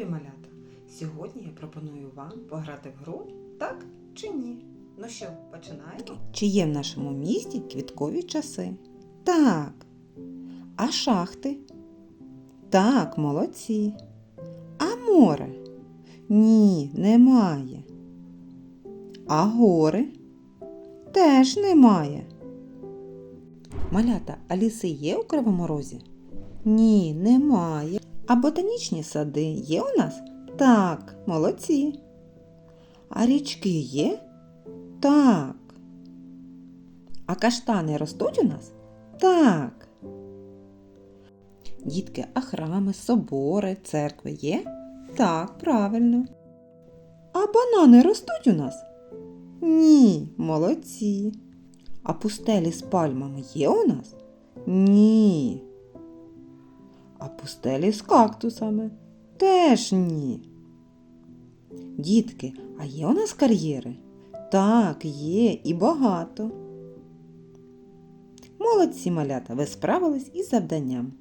любі малята! Сьогодні я пропоную вам пограти в гру так чи ні. Ну що, починаємо? Чи є в нашому місті квіткові часи? Так. А шахти? Так, молодці. А море? Ні, немає. А гори? Теж немає. Малята, а ліси є у Кривому Розі? Ні, немає. А ботанічні сади є у нас? Так, молодці. А річки є? Так. А каштани ростуть у нас? Так. Дітки, а храми, собори, церкви є? Так, правильно. А банани ростуть у нас? Ні, молодці. А пустелі з пальмами є у нас? Ні. А пустелі з кактусами? Теж ні. Дітки, а є у нас кар'єри? Так, є і багато. Молодці малята, ви справились із завданням.